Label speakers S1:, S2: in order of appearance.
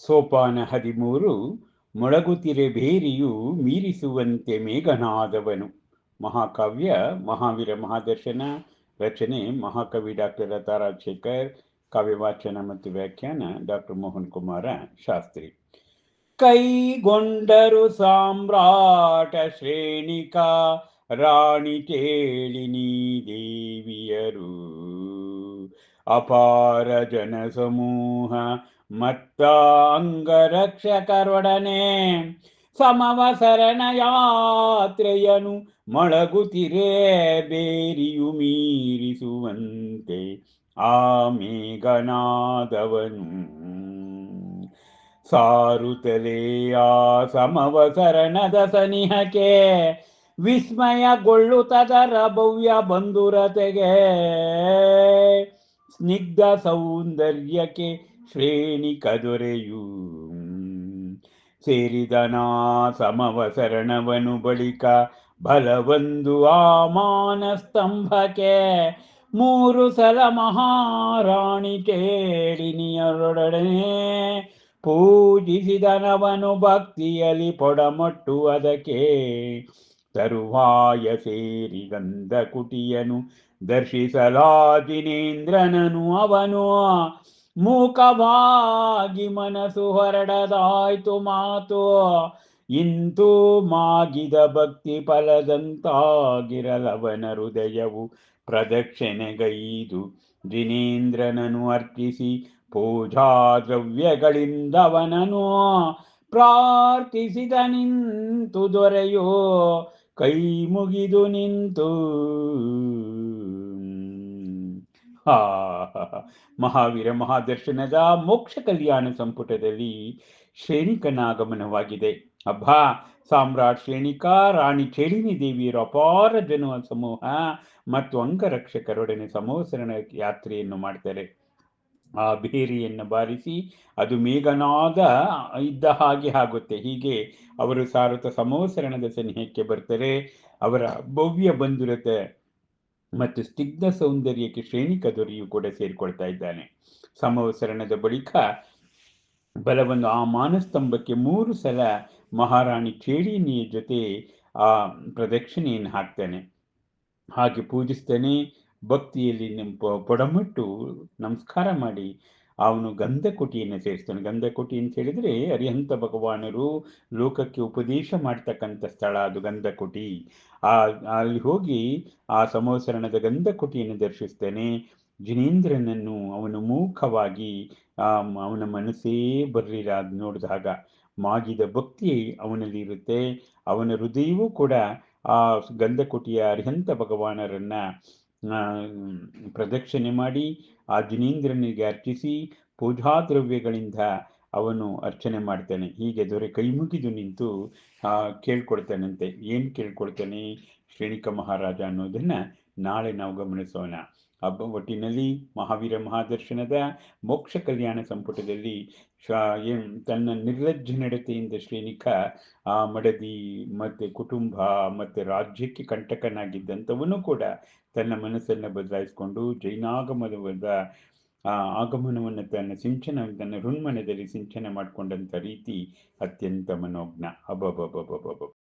S1: ಸೋಪಾನ ಹದಿಮೂರು ಮೊಳಗುತಿರೆ ಬೇರಿಯು ಮೀರಿಸುವಂತೆ ಮೇಘನಾದವನು ಮಹಾಕಾವ್ಯ ಮಹಾವೀರ ಮಹಾದರ್ಶನ ರಚನೆ ಮಹಾಕವಿ ಡಾಕ್ಟರ್ ಲತಾ ರಾಜಶೇಖರ್ ಕಾವ್ಯ ವಾಚನ ಮತ್ತು ವ್ಯಾಖ್ಯಾನ ಡಾಕ್ಟರ್ ಮೋಹನ್ ಕುಮಾರ ಶಾಸ್ತ್ರಿ ಕೈಗೊಂಡರು ಸಾಮ್ರಾಟ ಶ್ರೇಣಿಕಾ ರಾಣಿ ಕೇಳಿನಿ ದೇವಿಯರು ಅಪಾರ ಜನ ಸಮೂಹ ಮತ್ತ ಅಂಗರಕ್ಷಕರೊಡನೆ ಸಮವಸರಣ ಯಾತ್ರೆಯನು ಮೊಳಗುತ್ತಿರೆ ಬೇರಿಯು ಮೀರಿಸುವಂತೆ. ಆ ಮೇಘನಾದವನು ಸಾರುತ್ತಲೇ ಆ ಸಮವಸರಣದ ಸನಿಹಕ್ಕೆ ವಿಸ್ಮಯಗೊಳ್ಳುತ್ತದರ ಭವ್ಯ ಬಂಧುರತೆಗೆ. ಸ್ನಿಗ್ಧ ಸೌಂದರ್ಯಕ್ಕೆ ಶ್ರೇಣಿ ಕದೊರೆಯು. ಸೇರಿದನಾ ಸಮವಸರಣವನು ಬಳಿಕ ಬಲವೊಂದು ಆ ಮಾನಸ್ತಂಭಕ್ಕೆ ಮೂರು ಸಲ ಮಹಾರಾಣಿ ಕೇಳಿನಿಯರೊಡನೆ ಪೂಜಿಸಿದನವನು ಭಕ್ತಿಯಲ್ಲಿ ಪೊಡಮೊಟ್ಟು ಅದಕ್ಕೆ ತರುವಾಯ ಸೇರಿ ಗಂಧ ಕುಟಿಯನು ದರ್ಶಿಸಲಾಜಿನೇಂದ್ರನನು ಅವನು. ಮೂಕವಾಗಿ ಮನಸ್ಸು ಹೊರಡದಾಯ್ತು ಮಾತು. ಇಂತೂ ಮಾಗಿದ ಭಕ್ತಿ ಫಲದಂತಾಗಿರಲವನ ಹೃದಯವು ಪ್ರದಕ್ಷಿಣೆಗೈದು. ದಿನೇಂದ್ರನನು ಅರ್ಪಿಸಿ ಪೂಜಾ ದ್ರವ್ಯಗಳಿಂದವನನು ಪ್ರಾರ್ಥಿಸಿದ ನಿಂತು ದೊರೆಯೋ ಕೈ ಮುಗಿದು ನಿಂತು. ಮಹಾವೀರ, ಮಹಾದರ್ಶನದ ಮೋಕ್ಷ ಕಲ್ಯಾಣ ಸಂಪುಟದಲ್ಲಿ ಶ್ರೇಣಿಕನಾಗಮನವಾಗಿದೆ. ಅಬ್ಬಾ, ಸಾಮ್ರಾಟ್ ಶ್ರೇಣಿಕಾ, ರಾಣಿ ಚೇಳಿನಿ ದೇವಿಯರ ಅಪಾರ ಜನ ಸಮೂಹ ಮತ್ತು ಅಂಗರಕ್ಷಕರೊಡನೆ ಸಮೋಸರಣ ಯಾತ್ರೆಯನ್ನು ಮಾಡ್ತಾರೆ. ಆ ಬೇರಿಯನ್ನು ಬಾರಿಸಿ ಅದು ಮೇಘನಾದ ಇದ್ದ ಹಾಗೆ ಆಗುತ್ತೆ. ಹೀಗೆ ಅವರು ಸಾರಥ ಸಮೋಸರಣದ ಸನಿಹಕ್ಕೆ ಬರ್ತಾರೆ. ಅವರ ಭವ್ಯ ಬಂಧುರತೆ ಮತ್ತು ಸ್ನಿಗ್ಧ ಸೌಂದರ್ಯಕ್ಕೆ ಶ್ರೇಣಿಕ ದೊರೆಯು ಕೂಡ ಸೇರಿಕೊಳ್ತಾ ಇದ್ದಾನೆ. ಸಮವಸರಣದ ಬಳಿಕ ಬಲವನ್ನು ಆ ಮಾನಸ್ತಂಭಕ್ಕೆ ಮೂರು ಸಲ ಮಹಾರಾಣಿ ಚೇಳಿನಿಯ ಜೊತೆ ಆ ಪ್ರದಕ್ಷಿಣೆಯನ್ನು ಹಾಕ್ತಾನೆ. ಹಾಗೆ ಪೂಜಿಸ್ತಾನೆ, ಭಕ್ತಿಯಲ್ಲಿ ಪೊಡಮಟ್ಟು ನಮಸ್ಕಾರ ಮಾಡಿ ಅವನು ಗಂಧಕುಟಿಯನ್ನು ಸೇರಿಸ್ತಾನೆ. ಗಂಧಕುಟಿ ಅಂತ ಹೇಳಿದ್ರೆ ಅರಿಹಂತ ಭಗವಾನರು ಲೋಕಕ್ಕೆ ಉಪದೇಶ ಮಾಡ್ತಕ್ಕಂಥ ಸ್ಥಳ ಅದು ಗಂಧಕುಟಿ. ಆ, ಅಲ್ಲಿ ಹೋಗಿ ಆ ಸಮೋಸರಣದ ಗಂಧಕುಟಿಯನ್ನು ದರ್ಶಿಸ್ತಾನೆ. ಜಿನೇಂದ್ರನನ್ನು ಅವನು ಮೂಖವಾಗಿ ಅವನ ಮನಸ್ಸೇ ಬರಲಿಲ್ಲ ಅದು ನೋಡಿದಾಗ ಮಾಗಿದ ಭಕ್ತಿ ಅವನಲ್ಲಿ ಇರುತ್ತೆ. ಅವನ ಹೃದಯವೂ ಕೂಡ ಆ ಗಂಧಕುಟಿಯ ಅರಿಹಂತ ಭಗವಾನರನ್ನ ಪ್ರದಕ್ಷಿಣೆ ಮಾಡಿ ಆ ಜಿನೇಂದ್ರನಿಗೆ ಅರ್ಚಿಸಿ ಪೂಜಾ ದ್ರವ್ಯಗಳಿಂದ ಅವನು ಅರ್ಚನೆ ಮಾಡ್ತಾನೆ. ಹೀಗೆ ದೊರೆ ಕೈ ಮುಗಿದು ನಿಂತು ಕೇಳ್ಕೊಳ್ತಾನಂತೆ. ಏನು ಕೇಳ್ಕೊಳ್ತಾನೆ ಶ್ರೇಣಿಕ ಮಹಾರಾಜ ಅನ್ನೋದನ್ನ ನಾಳೆ ನಾವು ಗಮನಿಸೋಣ. ಹಬ್ಬ ಒಟ್ಟಿನಲ್ಲಿ ಮಹಾವೀರ ಮಹಾದರ್ಶನದ ಮೋಕ್ಷ ಕಲ್ಯಾಣ ಸಂಪುಟದಲ್ಲಿ ತನ್ನ ನಿರ್ಲಜ್ಜ ನಡತೆಯಿಂದ ಶ್ರೇಣಿಕ, ಆ ಮಡದಿ ಮತ್ತು ಕುಟುಂಬ ಮತ್ತು ರಾಜ್ಯಕ್ಕೆ ಕಂಟಕನಾಗಿದ್ದಂಥವನು ಕೂಡ ತನ್ನ ಮನಸ್ಸನ್ನು ಬದಲಾಯಿಸಿಕೊಂಡು ಜೈನಾಗಮದ ಆ, ಆಗಮನವನ್ನು ತನ್ನ ಸಿಂಚನ, ತನ್ನ ಋಣ್ಮನದಲ್ಲಿ ಸಿಂಚನ ಮಾಡಿಕೊಂಡಂಥ ರೀತಿ ಅತ್ಯಂತ ಮನೋಜ್ಞ. ಅಬಬಬಬಬಬ